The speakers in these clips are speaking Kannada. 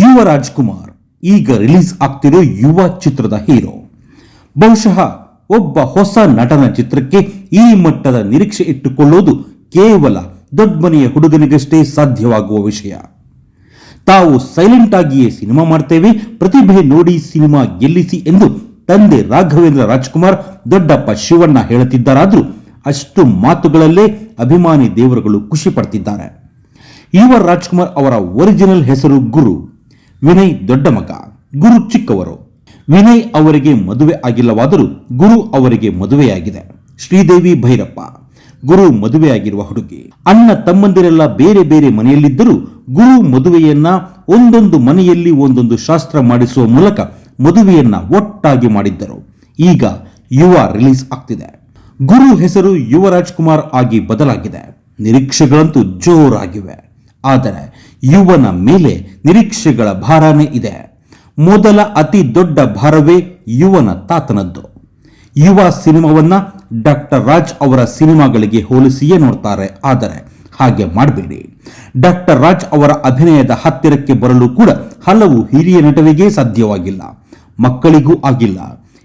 ಯುವ ರಾಜ್ಕುಮಾರ್ ಈಗ ರಿಲೀಸ್ ಆಗ್ತಿರೋ ಯುವ ಚಿತ್ರದ ಹೀರೋ. ಬಹುಶಃ ಒಬ್ಬ ಹೊಸ ನಟನ ಚಿತ್ರಕ್ಕೆ ಈ ಮಟ್ಟದ ನಿರೀಕ್ಷೆ ಇಟ್ಟುಕೊಳ್ಳುವುದು ಕೇವಲ ದೊಡ್ಡ ಮನೆಯ ಹುಡುಗನಿಗಷ್ಟೇ ಸಾಧ್ಯವಾಗುವ ವಿಷಯ. ತಾವು ಸೈಲೆಂಟ್ ಆಗಿಯೇ ಸಿನಿಮಾ ಮಾಡ್ತೇವೆ, ಪ್ರತಿಭೆ ನೋಡಿ ಸಿನಿಮಾ ಗೆಲ್ಲಿಸಿ ಎಂದು ತಂದೆ ರಾಘವೇಂದ್ರ ರಾಜ್ಕುಮಾರ್ ದೊಡ್ಡಪ್ಪ ಶಿವಣ್ಣ ಹೇಳುತ್ತಿದ್ದಾರಾದರೂ ಅಷ್ಟು ಮಾತುಗಳಲ್ಲೇ ಅಭಿಮಾನಿ ದೇವರುಗಳು ಖುಷಿ ಪಡ್ತಿದ್ದಾರೆ. ಯುವ ರಾಜ್ಕುಮಾರ್ ಅವರ ಒರಿಜಿನಲ್ ಹೆಸರು ಗುರು. ವಿನಯ್ ದೊಡ್ಡ ಮಗ, ಗುರು ಚಿಕ್ಕವರು. ವಿನಯ್ ಅವರಿಗೆ ಮದುವೆ ಆಗಿಲ್ಲವಾದರೂ ಗುರು ಅವರಿಗೆ ಮದುವೆಯಾಗಿದೆ. ಶ್ರೀದೇವಿ ಭೈರಪ್ಪ, ಗುರು ಮದುವೆಯಾಗಿರುವ ಹುಡುಗಿ. ಅಣ್ಣ ತಮ್ಮಂದಿರೆಲ್ಲ ಬೇರೆ ಬೇರೆ ಮನೆಯಲ್ಲಿದ್ದರೂ ಗುರು ಮದುವೆಯನ್ನ ಒಂದೊಂದು ಮನೆಯಲ್ಲಿ ಒಂದೊಂದು ಶಾಸ್ತ್ರ ಮಾಡಿಸುವ ಮೂಲಕ ಮದುವೆಯನ್ನ ಒಟ್ಟಾಗಿ ಮಾಡಿದ್ದರು. ಈಗ ಯುವ ರಿಲೀಸ್ ಆಗ್ತಿದೆ. ಗುರು ಹೆಸರು ಯುವರಾಜ್ ಕುಮಾರ್ ಆಗಿ ಬದಲಾಗಿದೆ. ನಿರೀಕ್ಷೆಗಳಂತೂ ಜೋರಾಗಿವೆ. ಆದರೆ ಯುವನ ಮೇಲೆ ನಿರೀಕ್ಷೆಗಳ ಭಾರನೇ ಇದೆ. ಮೊದಲ ಅತಿ ದೊಡ್ಡ ಭಾರವೇ ಯುವನ ತಾತನದ್ದು. ಯುವ ಸಿನಿಮಾವನ್ನ ಡಾಕ್ಟರ್ ರಾಜ್ ಅವರ ಸಿನಿಮಾಗಳಿಗೆ ಹೋಲಿಸಿಯೇ ನೋಡ್ತಾರೆ. ಆದರೆ ಹಾಗೆ ಮಾಡಬೇಡಿ. ಡಾಕ್ಟರ್ ರಾಜ್ ಅವರ ಅಭಿನಯದ ಹತ್ತಿರಕ್ಕೆ ಬರಲು ಕೂಡ ಹಲವು ಹಿರಿಯ ನಟರಿಗೆ ಸಾಧ್ಯವಾಗಿಲ್ಲ. ಮಕ್ಕಳಿಗೂ ಆಗಿಲ್ಲ.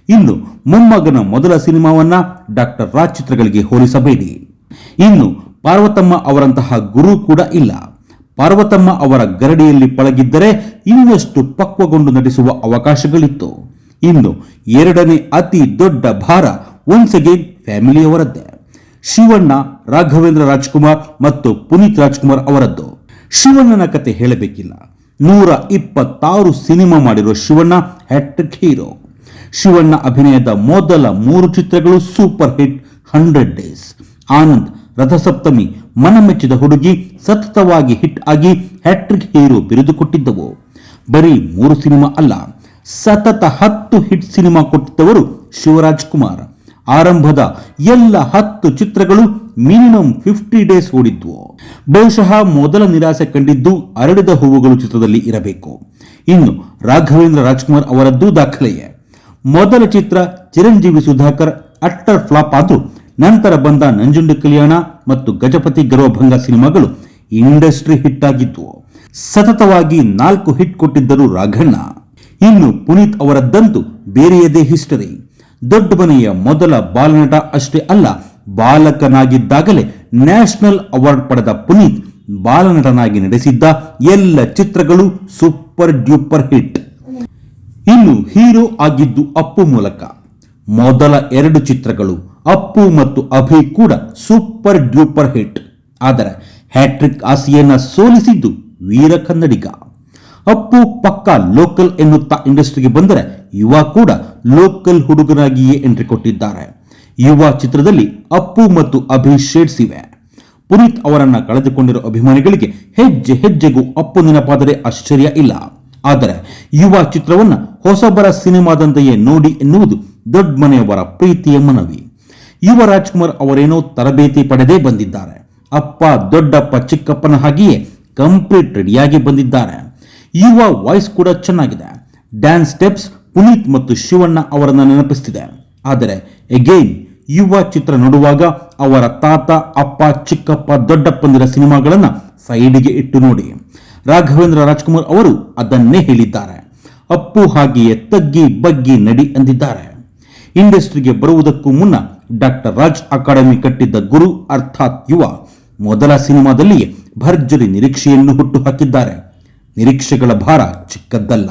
ಇನ್ನು ಮೊಮ್ಮಗನ ಮೊದಲ ಸಿನಿಮಾವನ್ನ ಡಾಕ್ಟರ್ ರಾಜ್ ಚಿತ್ರಗಳಿಗೆ ಹೋಲಿಸಬೇಡಿ. ಇನ್ನು ಪಾರ್ವತಮ್ಮ ಅವರಂತಹ ಗುರು ಕೂಡ ಇಲ್ಲ. ಪಾರ್ವತಮ್ಮ ಅವರ ಗರಡಿಯಲ್ಲಿ ಪಳಗಿದ್ದರೆ ಇನ್ನಷ್ಟು ಪಕ್ವಗೊಂಡು ನಟಿಸುವ ಅವಕಾಶಗಳಿತ್ತು. ಇನ್ನು ಎರಡನೇ ಅತಿ ದೊಡ್ಡ ಭಾರ ಒನ್ಸ್ ಅಗೇನ್ ಫ್ಯಾಮಿಲಿಯವರದ್ದೇ. ಶಿವಣ್ಣ, ರಾಘವೇಂದ್ರ ರಾಜ್ಕುಮಾರ್ ಮತ್ತು ಪುನೀತ್ ರಾಜ್ಕುಮಾರ್ ಅವರದ್ದು. ಶಿವಣ್ಣನ ಕತೆ ಹೇಳಬೇಕಿಲ್ಲ. ನೂರ ಇಪ್ಪತ್ತಾರು ಸಿನಿಮಾ ಮಾಡಿರುವ ಶಿವಣ್ಣ ಹ್ಯಾಟ್ರಿಕ್ ಹೀರೋ. ಶಿವಣ್ಣ ಅಭಿನಯದ ಮೊದಲ ಮೂರು ಚಿತ್ರಗಳು super hit hundred days. Anand, Rathasapthami Manamechida Hudugi ಸತತವಾಗಿ ಹಿಟ್ ಆಗಿ ಹ್ಯಾಟ್ರಿಕ್ ಹೀರೋ ಬಿರುದು ಕೊಟ್ಟಿದ್ದವು. ಬರೀ ಮೂರು ಸಿನಿಮಾ ಅಲ್ಲ, ಸತತ ಹತ್ತು ಹಿಟ್ ಸಿನಿಮಾ ಕೊಟ್ಟಿದ್ದವರು ಶಿವರಾಜ್ ಕುಮಾರ್. ಆರಂಭದ ಎಲ್ಲ ಹತ್ತು ಚಿತ್ರಗಳು ಮಿನಿಮಮ್ ಫಿಫ್ಟಿ ಡೇಸ್ ಓಡಿದ್ವು. ಬಹುಶಃ ಮೊದಲ ನಿರಾಸೆ ಕಂಡಿದ್ದು ಅರಳಿದ ಹೂವುಗಳು ಚಿತ್ರದಲ್ಲಿ ಇರಬೇಕು. ಇನ್ನು ರಾಘವೇಂದ್ರ ರಾಜ್ಕುಮಾರ್ ಅವರದ್ದು ದಾಖಲೆಯೇ. ಮೊದಲ ಚಿತ್ರ ಚಿರಂಜೀವಿ ಸುಧಾಕರ್ ಅಟ್ಟರ್ ಫ್ಲಾಪ್ ಆದ್ರೂ ನಂತರ ಬಂದ ನಂಜುಂಡ ಕಲ್ಯಾಣ ಮತ್ತು ಗಜಪತಿ ಗರ್ವಭಂಗ ಸಿನಿಮಾಗಳು ಇಂಡಸ್ಟ್ರಿ ಹಿಟ್ ಆಗಿದ್ವು ಸತತವಾಗಿ ನಾಲ್ಕು ಹಿಟ್ ಕೊಟ್ಟಿದ್ದರು ರಾಘಣ್ಣ. ಇನ್ನು ಪುನೀತ್ ಅವರದ್ದಂತೂ ಬೇರೆಯದೇ ಹಿಸ್ಟರಿ. ದೊಡ್ಡ ಮನೆಯ ಮೊದಲ ಬಾಲನಟ ಅಷ್ಟೇ ಅಲ್ಲ, ಬಾಲಕನಾಗಿದ್ದಾಗಲೇ ನ್ಯಾಷನಲ್ ಅವಾರ್ಡ್ ಪಡೆದ ಪುನೀತ್ ಬಾಲನಟನಾಗಿ ನಡೆಸಿದ್ದ ಎಲ್ಲ ಚಿತ್ರಗಳು ಸೂಪರ್ ಡ್ಯೂಪರ್ ಹಿಟ್. ಇನ್ನು ಹೀರೋ ಆಗಿದ್ದು ಅಪ್ಪು ಮೂಲಕ. ಮೊದಲ ಎರಡು ಚಿತ್ರಗಳು ಅಪ್ಪು ಮತ್ತು ಅಭಿ ಕೂಡ ಸೂಪರ್ ಡ್ಯೂಪರ್ ಹಿಟ್. ಆದರೆ ಹ್ಯಾಟ್ರಿಕ್ ಆಸೆಯನ್ನ ಸೋಲಿಸಿದ್ದು ವೀರ ಕನ್ನಡಿಗ. ಅಪ್ಪು ಪಕ್ಕಾ ಲೋಕಲ್ ಎನ್ನುತ್ತಾ ಇಂಡಸ್ಟ್ರಿಗೆ ಬಂದರೆ ಯುವ ಕೂಡ ಲೋಕಲ್ ಹುಡುಗನಾಗಿಯೇ ಎಂಟ್ರಿ ಕೊಟ್ಟಿದ್ದಾರೆ. ಯುವ ಚಿತ್ರದಲ್ಲಿ ಅಪ್ಪು ಮತ್ತು ಅಭಿ ಶೇಡ್ಸ್ ಇವೆ ಪುನೀತ್ ಅವರನ್ನ ಕಳೆದುಕೊಂಡಿರುವ ಅಭಿಮಾನಿಗಳಿಗೆ ಹೆಜ್ಜೆ ಹೆಜ್ಜೆಗೂ ಅಪ್ಪು ನೆನಪಾದರೆ ಆಶ್ಚರ್ಯ ಇಲ್ಲ. ಆದರೆ ಯುವ ಚಿತ್ರವನ್ನ ಹೊಸಬರ ಸಿನಿಮಾದಂತೆಯೇ ನೋಡಿ ಎನ್ನುವುದು ದೊಡ್ಡ ಮನೆಯವರ ಪ್ರೀತಿಯ ಮನವಿ. ಯುವ ರಾಜ್ಕುಮಾರ್ ಅವರೇನೋ ತರಬೇತಿ ಪಡೆದೇ ಬಂದಿದ್ದಾರೆ. ಅಪ್ಪ, ದೊಡ್ಡಪ್ಪ, ಚಿಕ್ಕಪ್ಪನ ಹಾಗೆಯೇ ಕಂಪ್ಲೀಟ್ ರೆಡಿಯಾಗಿ ಬಂದಿದ್ದಾರೆ. ಯುವ ವಾಯ್ಸ್ ಕೂಡ ಚೆನ್ನಾಗಿದೆ. ಡ್ಯಾನ್ಸ್ ಸ್ಟೆಪ್ಸ್, ಪುನೀತ್ ಮತ್ತು ಶಿವಣ್ಣ ಅವರನ್ನು ನೆನಪಿಸ್ತಿದೆ. ಆದರೆ ಎಗೈನ್ ಯುವ ಚಿತ್ರ ನೋಡುವಾಗ ಅವರ ತಾತ, ಅಪ್ಪ, ಚಿಕ್ಕಪ್ಪ, ದೊಡ್ಡಪ್ಪಂದಿರ ಸಿನಿಮಾಗಳನ್ನ ಸೈಡಿಗೆ ಇಟ್ಟು ನೋಡಿ. ರಾಘವೇಂದ್ರ ರಾಜ್ಕುಮಾರ್ ಅವರು ಅದನ್ನೇ ಹೇಳಿದ್ದಾರೆ. ಅಪ್ಪು ಹಾಗೆಯೇ ತಗ್ಗಿ ಬಗ್ಗಿ ನಡಿ ಅಂದಿದ್ದಾರೆ. ಇಂಡಸ್ಟ್ರಿಗೆ ಬರುವುದಕ್ಕೂ ಮುನ್ನ ಡಾಕ್ಟರ್ ರಾಜ್ ಅಕಾಡೆಮಿ ಕಟ್ಟಿದ್ದ ಗುರು ಅರ್ಥಾತ್ ಯುವ ಮೊದಲ ಸಿನಿಮಾದಲ್ಲಿಯೇ ಭರ್ಜರಿ ನಿರೀಕ್ಷೆಯನ್ನು ಹುಟ್ಟುಹಾಕಿದ್ದಾರೆ ನಿರೀಕ್ಷೆಗಳ ಭಾರ ಚಿಕ್ಕದ್ದಲ್ಲ.